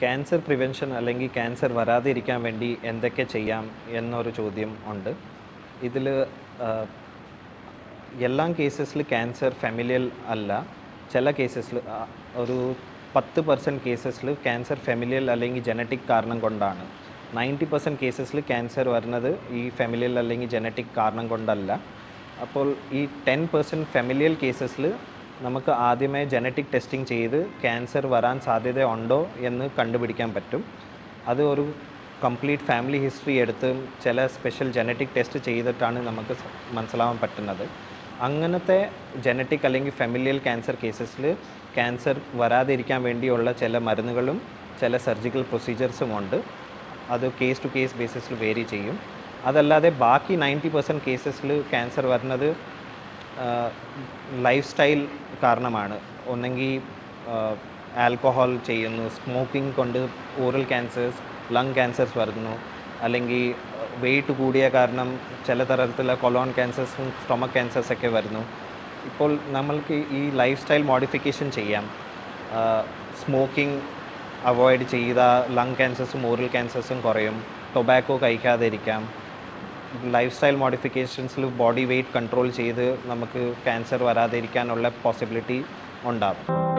Cancer prevention അല്ലെങ്കിൽ cancer വരാതിരിക്കാൻ വേണ്ടി എന്തൊക്കെ ചെയ്യാം എന്നൊരു ചോദ്യം ഉണ്ട്. ഇതിൽ എല്ലാ കേസസിൽ ക്യാൻസർ ഫെമിലിയൽ അല്ല. ചില കേസസിൽ ഒരു പത്ത് പെർസെന്റ് കേസസിൽ ക്യാൻസർ ഫെമിലിയൽ അല്ലെങ്കിൽ ജനറ്റിക് കാരണം കൊണ്ടാണ്. നയന്റി പെർസെന്റ് കേസസിൽ ക്യാൻസർ വരുന്നത് ഈ ഫെമിലിയൽ അല്ലെങ്കിൽ ജനറ്റിക് കാരണം കൊണ്ടല്ല. അപ്പോൾ ഈ ടെൻ പെർസെന്റ് ഫെമിലിയൽ കേസസിൽ നമുക്ക് ആദ്യമേ ജനറ്റിക് ടെസ്റ്റിംഗ് ചെയ്ത് ക്യാൻസർ വരാൻ സാധ്യത ഉണ്ടോ എന്ന് കണ്ടുപിടിക്കാൻ പറ്റും. അത് ഒരു കംപ്ലീറ്റ് ഫാമിലി ഹിസ്റ്ററി എടുത്ത് ചില സ്പെഷ്യൽ ജനറ്റിക് ടെസ്റ്റ് ചെയ്തിട്ടാണ് നമുക്ക് മനസ്സിലാവാൻ പറ്റുന്നത്. അങ്ങനത്തെ ജനറ്റിക് അല്ലെങ്കിൽ ഫെമിലിയൽ ക്യാൻസർ കേസസിൽ ക്യാൻസർ വരാതിരിക്കാൻ വേണ്ടിയുള്ള ചില മരുന്നുകളും ചില സർജിക്കൽ പ്രൊസീജിയേഴ്സും ഉണ്ട്. അത് കേസ് ടു കേസ് ബേസിസിൽ വേരി ചെയ്യും. അതല്ലാതെ ബാക്കി നയന്റി പെർസെന്റ് കേസസിൽ ക്യാൻസർ വരുന്നത് ലൈഫ് സ്റ്റൈൽ കാരണമാണ്. ഒന്നെങ്കിൽ ആൽക്കഹോൾ ചെയ്യുന്നു സ്മോക്കിംഗ് കൊണ്ട് ഓറൽ ക്യാൻസേഴ്സ് ലങ് ക്യാൻസേഴ്സ് വരുന്നു. അല്ലെങ്കിൽ വെയിറ്റ് കൂടിയ കാരണം ചില തരത്തിലുള്ള കൊലോൺ ക്യാൻസേഴ്സും സ്റ്റൊമക് ക്യാൻസേഴ്സ് ഒക്കെ വരുന്നു. ഇപ്പോൾ നമ്മൾക്ക് ഈ ലൈഫ് സ്റ്റൈൽ മോഡിഫിക്കേഷൻ ചെയ്യാം. സ്മോക്കിംഗ് അവോയ്ഡ് ചെയ്താൽ ലങ് ക്യാൻസേഴ്സും ഓറൽ ക്യാൻസേഴ്സും കുറയും. ടൊബാക്കോ കഴിക്കാതിരിക്കാം. ലൈഫ് സ്റ്റൈൽ മോഡിഫിക്കേഷൻസിൽ ബോഡി വെയ്റ്റ് കൺട്രോൾ ചെയ്ത് നമുക്ക് ക്യാൻസർ വരാതിരിക്കാനുള്ള പോസിബിലിറ്റി ഉണ്ടാകും